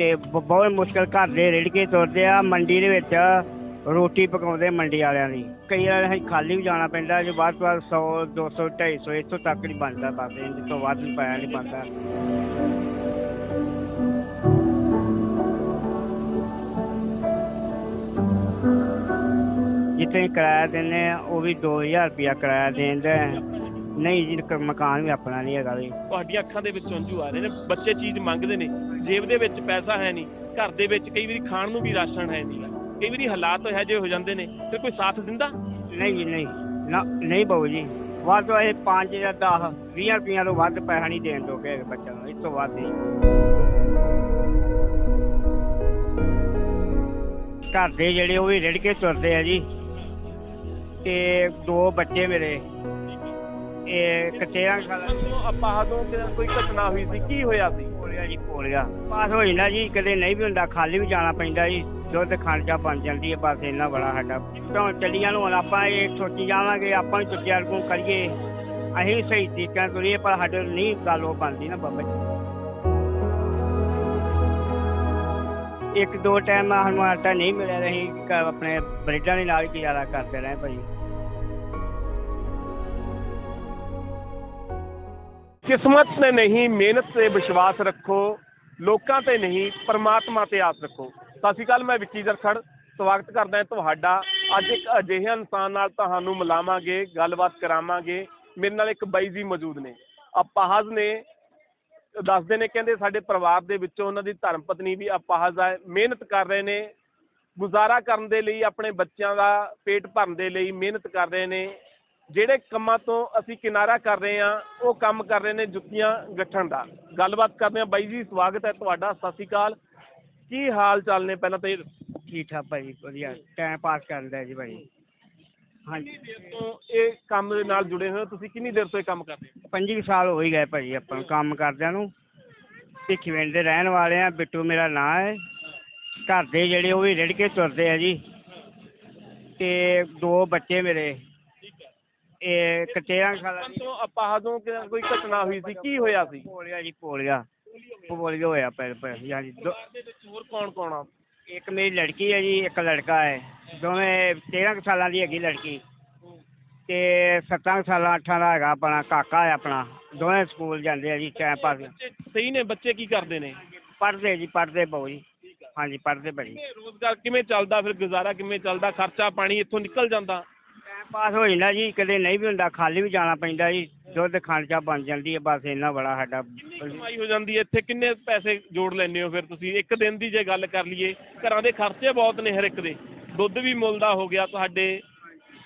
ਤੇ ਬ- ਬਹੁਤ ਮੁਸ਼ਕਲ ਘਰ ਦੇ ਰੇੜ ਕੇ ਤੁਰਦੇ ਆ, ਮੰਡੀ ਦੇ ਵਿੱਚ ਰੋਟੀ ਪਕਾਉਂਦੇ ਮੰਡੀ ਵਾਲਿਆਂ ਦੀ। ਕਈ ਵਾਰ ਅਸੀਂ ਖਾਲੀ ਵੀ ਜਾਣਾ ਪੈਂਦਾ, ਜੋ ਬਾਅਦ ਤੋਂ ਬਾਅਦ 100 200 250 ਇੱਥੋਂ ਤੱਕ ਨਹੀਂ ਬਣਦਾ ਬਸ ਇੰਜ ਤੋਂ ਵੱਧ ਪਾਇਆ ਨਹੀਂ ਬਣਦਾ। ਜਿੱਥੇ ਕਿਰਾਇਆ ਦਿੰਦੇ ਆ, ਉਹ ਵੀ 2000 ਰੁਪਇਆ ਕਿਰਾਇਆ ਦੇਂਦਾ ਨਹੀਂ ਜੀ ਕ- ਮਕਾਨ ਵੀ ਆਪਣਾ ਨਹੀਂ ਹੈਗਾ ਵੀ। ਤੁਹਾਡੀਆਂ ਅੱਖਾਂ ਦੇ ਵਿੱਚ ਹੰਝੂ ਆ ਰਹੇ ਨੇ ਬੱਚੇ ਚੀਜ਼ ਮੰਗਦੇ ਨੇ ਜੇਬ ਦੇ ਵਿੱਚ ਪੈਸਾ ਹੈ ਨਹੀਂ ਘਰ ਦੇ ਵਿੱਚ ਕਈ ਵਾਰੀ ਖਾਣ ਨੂੰ ਵੀ ਰਾਸ਼ਨ ਹੈ ਨਹੀਂ। ਕਈ ਵਾਰੀ ਹਾਲਾਤ ਇਹੋ ਜਿਹੇ ਹੋ ਜਾਂਦੇ ਨੇ ਫਿਰ ਕੋਈ ਸਾਥ ਦਿੰਦਾ? ਨਹੀਂ ਜੀ ਨਹੀਂ। ਨਾ ਨਹੀਂ ਬਾਊ ਜੀ। ਵੱਧ ਤੋਂ ਇਹ 5 ਜਾਂ 10 20 ਰੁਪਈਆਂ ਤੋਂ ਵੱਧ ਪੈਸਾ ਨਹੀਂ ਦੇਣ ਦੋਗੇ ਬੱਚਿਆਂ ਨੂੰ ਇਸ ਤੋਂ ਵੱਧ ਨਹੀਂ। ਘਰ ਦੇ ਜਿਹੜੇ ਉਹ ਵੀ ਰੜ ਕੇ ਤੁਰਦੇ ਆ ਜੀ ਤੇ ਦੋ ਬੱਚੇ ਮੇਰੇ। ਆਪਾਂ ਤੋਂ ਕੋਈ ਘਟਨਾ ਹੋਈ ਸੀ ਕੀ ਹੋਇਆ ਸੀ? ਪੋਲਿਆ ਜੀ ਪੋਲਿਆ ਪਾਸ ਹੋ ਜਾਂਦਾ ਜੀ ਕਦੇ ਨਹੀਂ ਵੀ ਹੁੰਦਾ ਖਾਲੀ ਵੀ ਜਾਣਾ ਪੈਂਦਾ ਜੀ। ਦੁੱਧ ਖਾਣ ਚਾ ਬਣ ਜਾਂਦੀ ਹੈ ਬਸ ਇੰਨਾ ਬੜਾ ਸਾਡਾ। ਤਾਂ ਚੱਲੀਆਂ ਨੂੰ ਹੁਣ ਆਪਾਂ ਇਹ ਸੋਚੀ ਜਾਵਾਂਗੇ ਆਪਾਂ ਵੀ ਚੁੱਕਿਆ ਨੂੰ ਕਰੀਏ। ਅਸੀਂ ਸਹੀ ਤਰੀਕੇ ਨਾਲ ਤੁਰੀਏ ਪਰ ਸਾਡੇ ਨਹੀਂ ਗੱਲ ਉਹ ਬਣਦੀ ਨਾ ਬਾਬਾ ਜੀ। ਇੱਕ ਦੋ ਟਾਈਮ ਸਾਨੂੰ ਆਟਾ ਨਹੀਂ ਮਿਲਿਆ ਘਰ ਆਪਣੇ ਬ੍ਰੈਡਾਂ ਦੇ ਨਾਲ ਹੀ ਗੁਜ਼ਾਰਾ ਕਰਦੇ ਰਹੇ ਭਾਈ। ਕਿਸਮਤ ਤੇ ਨਹੀਂ, ਮਿਹਨਤ ਤੇ ਵਿਸ਼ਵਾਸ ਰੱਖੋ, ਲੋਕਾਂ ਤੇ ਨਹੀਂ, ਪਰਮਾਤਮਾ ਤੇ ਆਸ ਰੱਖੋ। ਸਤਿ ਸ਼੍ਰੀ ਅਕਾਲ, ਮੈਂ ਵਿੱਕੀ ਜਰਖੜ। ਸਵਾਗਤ ਕਰਦਾ ਤੁਹਾਡਾ। ਅੱਜ ਇੱਕ ਅਜਿਹੇ ਇਨਸਾਨ ਨਾਲ ਤੁਹਾਨੂੰ ਮਿਲਾਵਾਂਗੇ, ਗੱਲਬਾਤ ਕਰਾਵਾਂਗੇ। ਮੇਰੇ ਨਾਲ ਇੱਕ ਬਾਈ ਜੀ ਮੌਜੂਦ ਨੇ। ਅਪਾਹਜ ਨੇ, ਦੱਸਦੇ ਨੇ, ਕਹਿੰਦੇ ਸਾਡੇ ਪਰਿਵਾਰ ਦੇ ਵਿੱਚੋਂ ਉਹਨਾਂ ਦੀ ਧਰਮ ਪਤਨੀ ਵੀ ਅਪਾਹਜ ਹੈ ਮਿਹਨਤ ਕਰ ਰਹੇ ਨੇ। ਗੁਜ਼ਾਰਾ ਕਰਨ ਦੇ ਲਈ, ਆਪਣੇ ਬੱਚਿਆਂ ਦਾ ਪੇਟ ਭਰਨ ਦੇ ਲਈ ਮਿਹਨਤ ਕਰ ਰਹੇ ਨੇ। ਜਿਹੜੇ ਕੰਮਾਂ ਤੋਂ ਅਸੀਂ ਕਿਨਾਰਾ ਕਰ ਰਹੇ ਹਾਂ ਉਹ ਕੰਮ ਕਰ ਰਹੇ ਨੇ ਜੁੱਤੀਆਂ ਗੱਠਣ ਦਾ। ਗੱਲਬਾਤ ਕਰਦੇ ਹਾਂ। ਬਾਈ ਜੀ ਸਵਾਗਤ ਹੈ ਤੁਹਾਡਾ। ਸਤਿ ਸ਼੍ਰੀ ਅਕਾਲ। ਕੀ ਹਾਲ ਚਾਲ ਨੇ? ਪਹਿਲਾਂ ਤਾਂ ਇਹ ਠੀਕ ਠਾਕ ਭਾਈ ਵਧੀਆ। ਟਾਈਮ ਪਾਸ ਕਰਦਾ ਜੀ ਭਾਈ। ਹਾਂਜੀ ਕਿੰਨੀ ਦੇਰ ਤੋਂ ਇਹ ਕੰਮ ਦੇ ਨਾਲ ਜੁੜੇ ਹੋਏ ਹੋ? ਤੁਸੀਂ ਕਿੰਨੀ ਦੇਰ ਤੋਂ ਇਹ ਕੰਮ ਕਰ ਰਹੇ ਹੋ? ਪੰਜੀ ਕੁ ਸਾਲ ਹੋ ਹੀ ਗਏ ਭਾਜੀ ਆਪਾਂ ਨੂੰ ਕੰਮ ਕਰਦਿਆਂ ਨੂੰ। ਭਿੱਖੀਵਿੰਡ ਦੇ ਰਹਿਣ ਵਾਲੇ ਆ ਬਿੱਟੂ ਮੇਰਾ ਨਾਂ ਹੈ। ਘਰ ਦੇ ਜਿਹੜੇ ਉਹ ਵੀ ਰੜ ਕੇ ਤੁਰਦੇ ਆ ਜੀ। ਤੇ ਦੋ ਬੱਚੇ ਮੇਰੇ। ਇਹ ਕਚੇਰਾ ਖਾਲਾ ਬਚਪਨ ਤੋਂ ਅਪਾਹਜੋਂ ਕਿ ਕੋਈ ਘਟਨਾ ਹੋਈ ਸੀ ਕੀ ਹੋਇਆ ਸੀ? ਪੋਲਿਆ ਜੀ ਪੋਲਿਆ। ਪੋਲਿਆ ਹੋਇਆ ਪੈਰ ਪੈਰ ਹਾਂਜੀ। ਦੋ- ਹੋਰ ਕੌਣ ਕੌਣ ਆ? ਇੱਕ ਮੇਰੀ ਲੜਕੀ ਹੈ ਜੀ ਇੱਕ ਲੜਕਾ ਹੈ। ਦੋਵੇਂ 13 ਕੁ ਸਾਲਾਂ ਦੀ ਹੈਗੀ ਲੜਕੀ। ਤੇ 7 ਕੁ ਸਾਲਾਂ 8 ਦਾ ਹੈਗਾ ਆਪਣਾ ਕਾਕਾ ਹੈ ਆਪਣਾ। ਦੋਵੇਂ ਸਕੂਲ ਜਾਂਦੇ ਆ ਜੀ ਟਾਈਮ ਪਾਸ। ਬੱਚੇ ਸਹੀ ਨੇ ਬੱਚੇ ਕੀ ਕਰਦੇ ਨੇ? ਪੜ੍ਹਦੇ ਜੀ ਪੜ੍ਹਦੇ ਬਹੁ ਜੀ। ਹਾਂਜੀ ਪੜ੍ਹਦੇ ਕਿਵੇਂ ਰੋਜ਼ਗਾਰ ਕਿਵੇਂ ਚੱਲਦਾ ਫਿਰ ਗੁਜ਼ਾਰਾ ਕਿਵੇਂ ਚੱਲਦਾ? ਖਰਚਾ ਪਾਣੀ ਇੱਥੋਂ ਨਿਕਲ ਜਾਂਦਾ। ਪਾਸ ਹੋ ਜਾਂਦਾ ਜੀ, ਕਦੇ ਨਹੀਂ ਵੀ ਹੁੰਦਾ, ਖਾਲੀ ਵੀ ਜਾਣਾ ਪੈਂਦਾ ਜੀ, ਦੁੱਧ ਖਾਣ ਚਾ ਬਣ ਜਾਂਦੀ ਹੈ, ਬਸ ਇੰਨਾ ਬੜਾ ਸਾਡਾ ਕਿੰਨੀ ਕਮਾਈ ਹੋ ਜਾਂਦੀ ਹੈ, ਇੱਥੇ ਕਿੰਨੇ ਪੈਸੇ ਜੋੜ ਲੈਂਦੇ ਹੋ ਫਿਰ ਤੁਸੀਂ? ਇੱਕ ਦਿਨ ਦੀ ਜੇ ਗੱਲ ਕਰ ਲਈਏ, ਘਰਾਂ ਦੇ ਖਰਚੇ ਬਹੁਤ ਨੇ ਹਰ ਇੱਕ ਦੇ। ਦੁੱਧ ਵੀ ਮੁੱਲ ਦਾ ਹੋ ਗਿਆ, ਤੁਹਾਡੇ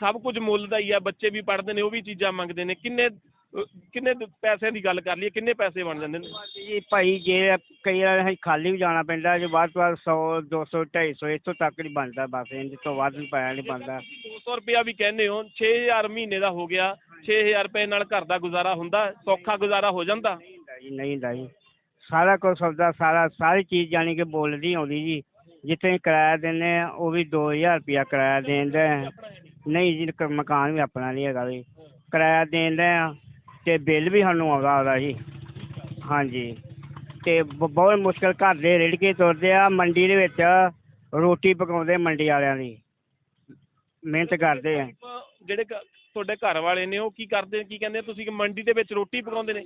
ਸਭ ਕੁਝ ਮੁੱਲ ਦਾ ਹੀ ਆ, ਬੱਚੇ ਵੀ ਪੜ੍ਹਦੇ ਨੇ, ਉਹ ਵੀ ਚੀਜ਼ਾਂ ਮੰਗਦੇ ਨੇ। ਕਿੰਨੇ ਕਿੰਨੇ ਦ- ਪੈਸਿਆਂ ਦੀ ਗੱਲ ਕਰ ਲਈਏ ਕਿੰਨੇ ਪੈਸੇ ਬਣ ਜਾਂਦੇ ਨੇ? ਜੀ ਭਾਈ ਜੇ ਕਈ ਵਾਰ ਅਸੀਂ ਖਾਲੀ ਵੀ ਜਾਣਾ ਪੈਂਦਾ ਜੋ ਬਾਅਦ ਤੋਂ ਬਾਅਦ 100 200 250 ਇੱਥੋਂ ਤੱਕ ਨਹੀਂ ਬਣਦਾ ਬਸ ਇੰਜ ਤੋਂ ਵੱਧ ਨਹੀਂ ਪਾਇਆ ਨਹੀਂ ਬਣਦਾ। 200 ਰੁਪਇਆ ਵੀ ਕਹਿੰਦੇ ਹੋ 6000 ਮਹੀਨੇ ਦਾ ਹੋ ਗਿਆ 6000 ਰੁਪਏ ਨਾਲ ਘਰ ਦਾ ਗੁਜ਼ਾਰਾ ਹੁੰਦਾ ਸੌਖਾ ਗੁਜ਼ਾਰਾ ਹੋ ਜਾਂਦਾ? ਨਹੀਂ ਹੁੰਦਾ ਜੀ ਨਹੀਂ ਹੁੰਦਾ ਜੀ। ਸਾਰਾ ਕੁਝ ਸੌਦਾ ਸਾਰਾ ਸਾਰੀ ਚੀਜ਼ ਜਾਣੀ ਕਿ ਬੋਲਦੀ ਆਉਂਦੀ ਜੀ। ਜਿੱਥੇ ਅਸੀਂ ਕਿਰਾਇਆ ਦਿੰਦੇ ਆ ਉਹ ਵੀ 2000 ਰੁਪਇਆ ਕਿਰਾਇਆ ਦੇਂਦਾ ਨਹੀਂ। ਜੀ ਕ- ਮਕਾਨ ਵੀ ਆਪਣਾ ਨਹੀਂ ਹੈਗਾ ਵੀ ਕਿਰਾਇਆ ਦੇਂਦਾ ਆ ਤੇ ਬਿੱਲ ਵੀ ਸਾਨੂੰ ਆਉਂਦਾ ਉਹਦਾ ਜੀ ਹਾਂਜੀ। ਤੇ ਬ- ਬਹੁਤ ਮੁਸ਼ਕਲ ਘਰ ਦੇ ਰੇੜ ਕੇ ਤੁਰਦੇ ਆ ਮੰਡੀ ਦੇ ਵਿੱਚ ਰੋਟੀ ਪਕਾਉਂਦੇ ਮੰਡੀ ਵਾਲਿਆਂ ਦੀ। ਮਿਹਨਤ ਕਰਦੇ ਆ। ਜਿਹੜੇ ਘ- ਤੁਹਾਡੇ ਘਰ ਵਾਲੇ ਨੇ ਉਹ ਕੀ ਕਰਦੇ ਕੀ ਕਹਿੰਦੇ ਆ, ਤੁਸੀਂ ਕਿ ਮੰਡੀ ਦੇ ਵਿੱਚ ਰੋਟੀ ਪਕਾਉਂਦੇ ਨੇ।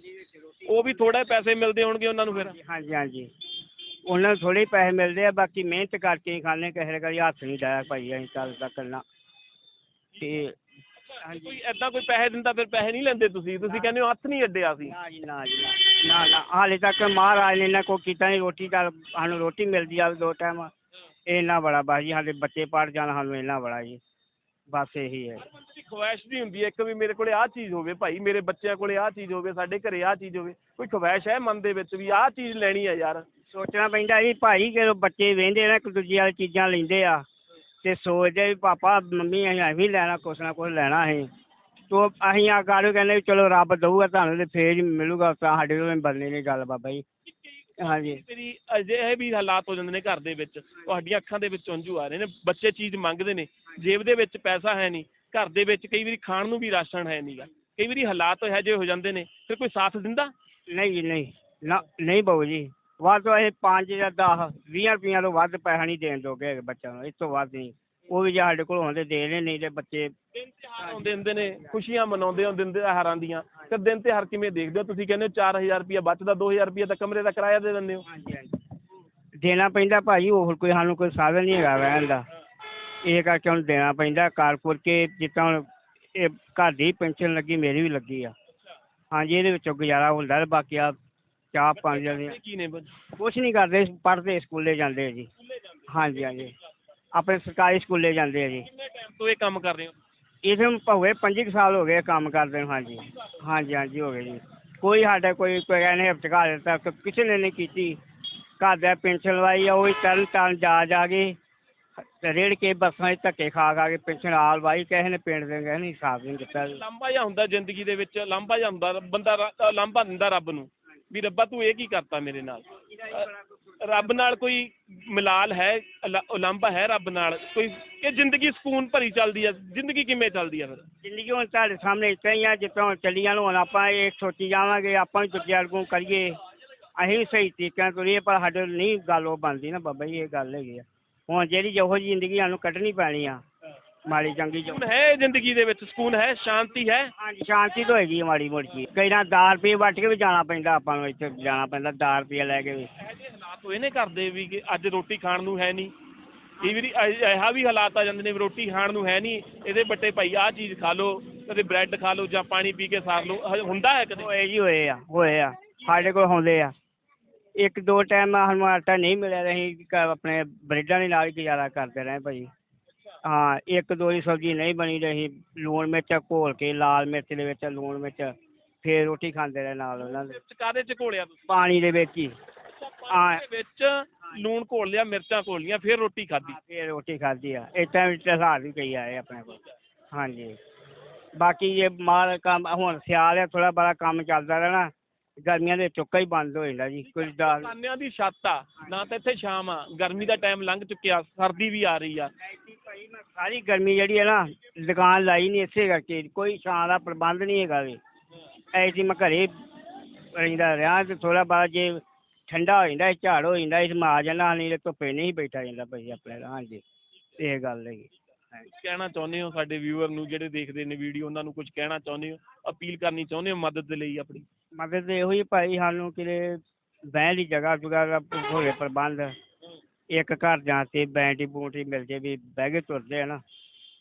ਉਹ ਵੀ ਥੋੜਾ ਪੈਸੇ ਮਿਲਦੇ ਹੋਣਗੇ ਉਹਨਾਂ ਨੂੰ ਫਿਰ। ਹਾਂਜੀ ਹਾਂਜੀ। ਉਹਨਾਂ ਨੂੰ ਥੋੜ੍ਹੇ ਪੈਸੇ ਮਿਲਦੇ ਆ ਬਾਕੀ ਮਿਹਨਤ ਕਰਕੇ ਹੀ ਖਾਣੇ ਕਿਸੇ ਦੇ ਕਦੀ ਹੱਥ ਨਹੀਂ ਡਾਇਆ ਭਾਈ ਅਸੀਂ ਕੱਲ ਤੱਕ ਕਰਨਾ ਤੇ ਹਾਂਜੀ ਕੋਈ ਐਦਾਂ ਕੋਈ ਪੈਸੇ ਦਿੰਦਾ ਫਿਰ ਪੈਸੇ ਨਹੀਂ ਲੈਂਦੇ ਤੁਸੀਂ। ਤੁਸੀਂ ਕਹਿੰਦੇ ਹੋ ਹੱਥ ਨਹੀਂ ਅੱਡਿਆ ਸੀ ਨਾ ਜੀ ਨਾ ਜੀ ਨਾ। ਨਾ ਹਾਲੇ ਤੱਕ ਮਹਾਰਾਜ ਨੇ ਨਾ ਕੋਈ ਕੀਤਾ ਨਹੀਂ। ਰੋਟੀ ਦਾ ਸਾਨੂੰ ਰੋਟੀ ਮਿਲਦੀ ਆ ਦੋ ਟਾਈਮ ਇਹ ਇੰਨਾ ਬੜਾ ਬਸ ਜੀ ਸਾਡੇ ਬੱਚੇ ਪੜ ਜਾਣ ਸਾਨੂੰ ਇੰਨਾ ਬੜਾ ਜੀ। ਬਸ ਇਹੀ ਹੈ। ਦੀ ਖੁਆਇਸ਼ ਵੀ ਹੁੰਦੀ। ਹੈ ਇੱਕ ਵੀ ਮੇਰੇ ਕੋਲੇ ਆਹ ਚੀਜ਼ ਹੋਵੇ ਭਾਈ ਮੇਰੇ ਬੱਚਿਆਂ ਕੋਲੇ ਆਹ ਚੀਜ਼ ਹੋਵੇ ਸਾਡੇ ਘਰੇ ਆਹ ਚੀਜ਼ ਹੋਵੇ। ਕੋਈ ਖੁਆਇਸ਼ ਹੈ ਮਨ ਦੇ ਵਿੱਚ ਵੀ ਆਹ ਚੀਜ਼ ਲੈਣੀ ਹੈ ਯਾਰ? ਸੋਚਣਾ ਪੈਂਦਾ ਜੀ ਭਾਈ ਜਦੋਂ ਬੱਚੇ ਵੇਂਦੇ ਨਾ ਇੱਕ ਦੂਜੀ ਵਾਲੀ ਚੀਜ਼ਾਂ ਲੈਂਦੇ ਆ। ਤੇ ਸੋਚਦੇ ਵੀ ਪਾਪਾ ਮੰਮੀ ਅਸੀਂ ਵੀ ਲੈਣਾ ਕੁਛ ਨਾ ਕੁਛ ਲੈਣਾ ਅਸੀਂ। ਤੋ ਅਸੀਂ ਆ ਕਾਰੂ ਕਹਿੰਦੇ ਵੀ ਚਲੋ ਰੱਬ ਦਊਗਾ ਤੁਹਾਨੂੰ ਤੇ ਫੇਰ ਹੀ ਮਿਲੂਗਾ ਤਾਂ ਸਾਡੇ ਕੋਲ ਬਦਲਣੀ ਨਹੀਂ ਗੱਲ ਬਾਬਾ ਜੀ। ਹਾਂਜੀ। ਤੇਰੀ ਅਜਿਹੇ ਵੀ ਹਾਲਾਤ ਹੋ ਜਾਂਦੇ ਨੇ ਘਰ ਦੇ ਵਿੱਚ। ਤੁਹਾਡੀਆਂ ਅੱਖਾਂ ਦੇ ਵਿੱਚ ਹੰਝੂ ਆ ਰਹੇ ਨੇ ਬੱਚੇ ਚੀਜ਼ ਮੰਗਦੇ ਨੇ ਜੇਬ ਦੇ ਵਿੱਚ ਪੈਸਾ ਹੈ ਨਹੀਂ ਘਰ ਦੇ ਵਿੱਚ ਕਈ ਵਾਰੀ ਖਾਣ ਨੂੰ ਵੀ ਰਾਸ਼ਨ ਹੈ ਨਹੀਂਗਾ ਕਈ ਵਾਰੀ ਹਾਲਾਤ ਇਹੋ ਜਿਹੇ ਹੋ ਜਾਂਦੇ ਨੇ ਫਿਰ ਕੋਈ ਸਾਥ ਦਿੰਦਾ? ਨਹੀਂ ਜੀ ਨਹੀਂ। ਨਾ ਨਹੀਂ ਬਾਬੂ ਜੀ। ਵੱਧ ਤੋਂ ਇਹ 5 ਜਾਂ 10 20 ਰੁਪਈਆਂ ਤੋਂ ਵੱਧ ਪੈਸਾ ਨਹੀਂ ਦੇਣ ਦੋਗੇ ਹੈਗੇ ਬੱਚਿਆਂ ਨੂੰ ਇਸ ਤੋਂ ਵੱਧ ਨਹੀਂ। ਉਹ ਵੀ ਜੇ ਸਾਡੇ ਕੋਲ ਹੁੰਦੇ ਦੇ ਨੇ ਨਹੀਂ ਤੇ ਬੱਚੇ ਦਿਨ ਤਿਉਹਾਰ ਆਉਂਦੇ ਹੁੰਦੇ ਨੇ ਖੁਸ਼ੀਆਂ ਮਨਾਉਂਦੇ ਹੋ ਦਿਨ ਤਿਉਹਾਰਾਂ ਦੀਆਂ। ਤੇ ਦਿਨ ਤਿਉਹਾਰ ਕਿਵੇਂ ਦੇਖਦੇ ਹੋ? ਤੁਸੀਂ ਕਹਿੰਦੇ ਹੋ 4000 ਰੁਪਇਆ ਬਚਦਾ 2000 ਰੁਪਇਆ ਤਾਂ ਕਮਰੇ ਦਾ ਕਿਰਾਇਆ ਦੇ ਦਿੰਦੇ ਹੋ। ਹਾਂਜੀ ਹਾਂਜੀ। ਦੇਣਾ ਪੈਂਦਾ ਭਾਜੀ ਹੋਰ ਕੋਈ ਸਾਨੂੰ ਕੋਈ ਸਾਧਨ ਨਹੀਂ ਹੈਗਾ ਰਹਿਣ ਦਾ। ਇਹ ਕਰਕੇ ਹੁਣ ਦੇਣਾ ਪੈਂਦਾ ਕਾਰਪੋਰ ਕੇ ਜਿੱਦਾਂ ਹੁਣ ਇਹ ਘਰ ਦੀ ਪੈਨਸ਼ਨ ਲੱਗੀ ਮੇਰੀ ਵੀ ਲੱਗੀ ਆ। ਹਾਂਜੀ ਇਹਦੇ ਵਿੱਚੋਂ ਗੁਜ਼ਾਰਾ ਹੁੰਦਾ ਤੇ ਬਾਕੀ ਆ ਚਾਹ ਪਾਣੀ ਇਹ ਕੀ ਨੇ ਕੁਛ ਨਹੀਂ ਕਰਦੇ ਪੜ੍ਹਦੇ ਸਕੂਲੇ ਜਾਂਦੇ ਆ ਜੀ। ਹਾਂਜੀ ਹਾਂਜੀ। ਆਪਣੇ ਸਰਕਾਰੀ ਸਕੂਲੇ ਜਾਂਦੇ ਆ ਜੀ। ਕਿੰਨੇ ਟਾਈਮ ਤੋਂ ਇਹ ਕੰਮ ਕਰ ਰਹੇ ਹੋ? ਇਥੇ ਹੋਵੇ 25 ਸਾਲ ਹੋ ਗਏ ਕੰਮ ਕਰਦੇ ਨੂੰ ਹਾਂਜੀ। ਹਾਂਜੀ ਹਾਂਜੀ ਹੋ ਗਏ ਜੀ। ਕੋਈ ਸਾਡਾ ਕੋਈ ਕੋਈ ਕਹਿੰਦੇ ਹਫਤਕਾ ਦਿੱਤਾ ਕਿ ਕਿਸੇ ਨੇ ਨਹੀਂ ਕੀਤੀ। ਘਰ ਦਾ ਪੈਨਸ਼ਨ ਲਵਾਈ ਆ ਉਹ ਵੀ ਤਰਨ ਤਾਰਨ ਜਾ ਜਾ ਕੇ ਰੇੜ ਕੇ ਬੱਸਾਂ 'ਚ ਧੱਕੇ ਖਾ ਖਾ ਕੇ ਪੈਨਸ਼ਨ ਆਲ ਵਾਈ ਕਿਸੇ ਨੇ ਪਿੰਡ ਦੇ ਕਿਸੇ ਨੇ ਹਿਸਾਬ ਨਹੀਂ ਦਿੱਤਾ ਲਾਂਭਾ ਜਿਹਾ ਹੁੰਦਾ ਜ਼ਿੰਦਗੀ ਦੇ ਵਿੱਚ ਲਾਂਭਾ ਜਿਹਾ ਹੁੰਦਾ ਬੰਦਾ ਲਾਂਭਾ ਦਿੰਦਾ ਰੱਬ ਨੂੰ। ਵੀ ਰੱਬਾ ਤੂੰ ਇਹ ਕੀ ਕਰਤਾ ਮੇਰੇ ਨਾਲ? ਰੱਬ ਨਾਲ ਕੋਈ ਮਿਲਾਲ ਹੈ ਲ- ਹੈ ਰੱਬ ਨਾਲ? ਕੋਈ ਇਹ ਜ਼ਿੰਦਗੀ ਸਕੂਨ ਭਰੀ ਚੱਲਦੀ ਹੈ ਜ਼ਿੰਦਗੀ ਕਿਵੇਂ ਚੱਲਦੀ ਹੈ ਫਿਰ? ਜ਼ਿੰਦਗੀ ਹੁਣ ਤੁਹਾਡੇ ਸਾਹਮਣੇ ਇਸ ਤਰ੍ਹਾਂ ਹੀ ਆ ਜਿੱਦਾਂ ਹੁਣ ਚੱਲੀ ਜਾਣ, ਹੁਣ ਆਪਾਂ ਇਹ ਸੋਚੀ ਜਾਵਾਂਗੇ, ਆਪਾਂ ਵੀ ਦੂਜਿਆਂ ਨੂੰ ਕਰੀਏ। ਅਸੀਂ ਵੀ ਸਹੀ ਤਰੀਕੇ ਨਾਲ ਤੁਰੀਏ, ਪਰ ਸਾਡੇ ਨਹੀਂ ਗੱਲ ਉਹ ਬਣਦੀ ਨਾ, ਬਾਬਾ ਜੀ, ਇਹ ਗੱਲ ਹੈਗੀ ਆ। ਹੁਣ ਜਿਹੜੀ ਜਿਹੋ ਜਿਹੀ ਜ਼ਿੰਦਗੀ ਸਾਨੂੰ ਕੱਢਣੀ ਪੈਣੀ ਆ ਮਾੜੀ ਚੰਗੀ ਜੋ ਸਕੂਨ ਹੈ ਜ਼ਿੰਦਗੀ ਦੇ ਵਿੱਚ ਸਕੂਨ ਹੈ ਸ਼ਾਂਤੀ ਹੈ? ਹਾਂਜੀ ਸ਼ਾਂਤੀ ਤਾਂ ਹੋਏਗੀ ਮਾੜੀ ਮੋਟੀ। ਕਈ ਨਾ 10 ਰੁਪਏ ਵੱਟ ਕੇ ਵੀ ਜਾਣਾ ਪੈਂਦਾ ਆਪਾਂ ਨੂੰ ਇੱਥੇ ਜਾਣਾ ਪੈਂਦਾ 10 ਰੁਪਏ ਲੈ ਕੇ ਵੀ। ਇਹੋ ਜਿਹੇ ਹਾਲਾਤ ਹੋਏ ਨੇ ਕਰਦੇ ਵੀ ਕਿ ਅੱਜ ਰੋਟੀ ਖਾਣ ਨੂੰ ਹੈ ਨਹੀਂ। ਇਹ ਵੀ ਇਹੋ ਵੀ ਹਾਲਾਤ ਆ ਜਾਂਦੇ ਨੇ ਵੀ ਰੋਟੀ ਖਾਣ ਨੂੰ ਹੈ ਨਹੀਂ। ਇਹਦੇ ਬੱਟੇ ਭਾਈ ਆਹ ਚੀਜ਼ ਖਾ ਲਓ ਕਦੇ ਬ੍ਰੈਡ ਖਾ ਲਓ ਜਾਂ ਪਾਣੀ ਪੀ ਕੇ ਸਾਰ ਲਓ। ਹ- ਹੁੰਦਾ ਹੈ ਕਦੇ? ਹੋਏ ਜੀ ਹੋਏ ਆ ਹੋਏ ਆ। ਸਾਡੇ ਕੋਲ ਹੁੰਦੇ ਆ। ਇੱਕ ਦੋ ਟਾਈਮ ਸਾਨੂੰ ਆਟਾ ਨਹੀਂ ਮਿਲਿਆ ਤੇ ਅਸੀਂ ਘਰ ਆਪਣੇ ਬ੍ਰੈਡਾਂ ਦੇ ਨਾਲ ਹੀ ਗੁਜ਼ਾਰਾ ਕਰਦੇ ਰਹੇ ਭਾਈ। ਹਾਂ ਇੱਕ ਦੋ ਦੀ ਸਬਜ਼ੀ ਨਹੀਂ ਬਣੀ ਤੇ ਅਸੀਂ ਲੂਣ ਮਿਰਚ ਘੋਲ ਕੇ ਲਾਲ ਮਿਰਚ ਦੇ ਵਿੱਚ ਲੂਣ ਮਿਰਚ ਫੇਰ ਰੋਟੀ ਖਾਂਦੇ ਰਹੇ ਨਾਲ ਉਹਨਾਂ ਦੇ। ਚ ਕਾਦੇ ਚ ਘੋਲਿਆ ਤੁਸੀਂ? ਪਾਣੀ ਦੇ ਵਿੱਚ ਹੀ। ਪਾਣੀ ਦੇ ਵਿੱਚ ਲੂਣ ਘੋਲ ਲਿਆ ਮਿਰਚਾਂ ਘੋਲ ਲੀਆਂ ਫਿਰ ਰੋਟੀ ਖਾਧੀ? ਫੇਰ ਰੋਟੀ ਖਾਧੀ ਆ। ਇਤਾਂ ਵਿੱਚ ਹਿਸਾਬ ਵੀ ਕਈ ਆਏ ਆਪਣੇ ਕੋਲ। ਹਾਂਜੀ। ਬਾਕੀ ਜੇ ਮਾਲ ਕੰਮ ਹੁਣ ਸਿਆਲ ਆ ਥੋੜਾ ਬੜਾ ਕੰਮ ਚੱਲਦਾ ਰਹਿਣਾ। ਗਰਮੀਆਂ ਦੇ ਚੁੱਕਾ ਹੀ ਬੰਦ ਹੋ ਜਾਂਦਾ ਜੀ ਕੁਝ ਦਾ ਕਾਨਿਆਂ ਦੀ ਛੱਤ ਆ ਨਾ ਤਾਂ ਇੱਥੇ ਸ਼ਾਮ ਆ ਗਰਮੀ ਦਾ ਟਾਈਮ ਲੰਘ ਚੁੱਕਿਆ ਸਰਦੀ ਵੀ ਆ ਰਹੀ ਆ। ਸਾਰੀ ਗਰਮੀ ਜਿਹੜੀ ਹੈ ਨਾ ਦੁਕਾਨ ਲਾਈ ਨਹੀਂ ਇਸੇ ਕਰਕੇ ਕੋਈ ਛਾਂ ਦਾ ਪ੍ਰਬੰਧ ਨਹੀਂ ਹੈਗਾ ਵੀ। ਐਸੀ ਮੈਂ ਘਰੇ ਰਹਿੰਦਾ ਰਿਹਾ ਤੇ ਥੋੜਾ ਬਾਅਦ ਜੇ ਠੰਡਾ ਹੋ ਜਾਂਦਾ ਝਾੜ ਹੋ ਜਾਂਦਾ ਇਸ ਮਾ ਜਾਣਾ ਨਹੀਂ ਤੇ ਧੁੱਪੇ ਨਹੀਂ ਬੈਠਾ ਜਾਂਦਾ ਭਾਈ ਆਪਣੇ ਹਾਂਜੀ ਇਹ ਗੱਲ ਹੈਗੀ। ਕਹਿਣਾ ਚਾਹੁੰਦੇ ਹੋ ਸਾਡੇ ਵਿਊਅਰ ਨੂੰ ਜਿਹੜੇ ਦੇਖਦੇ ਨੇ ਵੀਡੀਓ ਉਹਨਾਂ ਨੂੰ ਕੁਝ ਕਹਿਣਾ ਚਾਹੁੰਦੇ ਹੋ? ਅਪੀਲ ਕਰਨੀ ਚਾਹੁੰਦੇ ਹੋ ਮਦਦ ਦੇ ਲਈ ਆਪਣੀ? ਮਦਦ ਤੇ ਇਹੋ ਹੀ ਭਾਈ ਸਾਨੂੰ ਕਿਤੇ ਬਹਿਣ ਦੀ ਜਗ੍ਹਾ ਜੁਗਾ ਦਾ ਹੋਵੇ ਪ੍ਰਬੰਧ ਇੱਕ ਘਰ ਜਾਂ ਤੇ ਬੈਂਟੀ ਬੂਟੀ ਮਿਲ ਜੇ ਵੀ ਬਹਿ ਕੇ ਤੁਰਦੇ ਆ ਨਾ।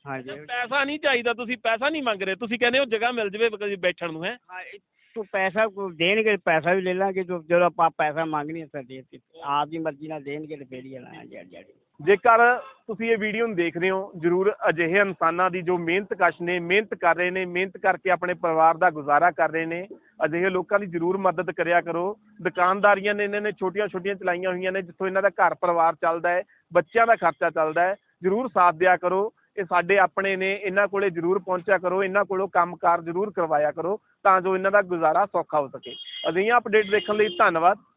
ਹਾਂਜੀ। ਪੈਸਾ ਨਹੀਂ ਚਾਹੀਦਾ ਤੁਸੀਂ ਪੈਸਾ ਨਹੀਂ ਮੰਗ ਰਹੇ ਤੁਸੀਂ ਕਹਿੰਦੇ ਹੋ ਜਗ੍ਹਾ ਮਿਲ ਜਵੇ ਕਦੀ ਬੈਠਣ ਨੂੰ ਹੈ? ਹਾਂ, ਇਹ ਤੂੰ ਪੈਸਾ ਕੋਈ ਦੇਣਗੇ ਪੈਸਾ ਵੀ ਲੈ ਲਾਂਗੇ ਜੋ- ਜਦੋਂ ਆਪਾਂ ਪੈਸਾ ਮੰਗ ਨਹੀਂ ਸਕਦੇ ਤੇ ਆਪ ਦੀ ਮਰਜ਼ੀ ਨਾਲ ਦੇਣਗੇ ਤੇ ਫੇਰ ਹੀ ਜੜ ਜੜ ਜੇਕਰ ਤੁਸੀਂ ਇਹ ਵੀਡੀਓ ਨੂੰ ਦੇਖ ਰਹੇ ਹੋ, ਜਰੂਰ ਅਜਿਹੇ ਇਨਸਾਨਾਂ ਦੀ ਜੋ ਮਿਹਨਤ ਕਸ਼ ਨੇ, ਮਿਹਨਤ ਕਰ ਰਹੇ ਨੇ, ਮਿਹਨਤ ਕਰਕੇ ਆਪਣੇ ਪਰਿਵਾਰ ਦਾ ਗੁਜ਼ਾਰਾ ਕਰ ਰਹੇ ਨੇ, ਅਜਿਹੇ ਲੋਕਾਂ ਦੀ ਜਰੂਰ ਮਦਦ ਕਰਿਆ ਕਰੋ। ਦੁਕਾਨਦਾਰੀਆਂ ਨੇ ਇਹਨਾਂ ਨੇ ਛੋਟੀਆਂ ਛੋਟੀਆਂ ਚਲਾਈਆਂ ਹੋਈਆਂ ਨੇ, ਜਿੱਥੋਂ ਇਹਨਾਂ ਦਾ ਘਰ ਪਰਿਵਾਰ ਚੱਲਦਾ ਹੈ, ਬੱਚਿਆਂ ਦਾ ਖਰਚਾ ਚੱਲਦਾ ਹੈ। ਜਰੂਰ ਸਾਥ ਦਿਆ ਕਰੋ। ਇਹ ਸਾਡੇ ਆਪਣੇ ਨੇ, ਇਹਨਾਂ ਕੋਲੇ ਜਰੂਰ ਪਹੁੰਚਿਆ ਕਰੋ, ਇਹਨਾਂ ਕੋਲੋਂ ਕੰਮਕਾਰ ਜਰੂਰ ਕਰਵਾਇਆ ਕਰੋ, ਤਾਂ ਜੋ ਇਹਨਾਂ ਦਾ ਗੁਜ਼ਾਰਾ ਸੌਖਾ ਹੋ ਸਕੇ। ਅਜਿਹੀਆਂ ਅਪਡੇਟ ਦੇਖਣ ਲਈ ਧੰਨਵਾਦ।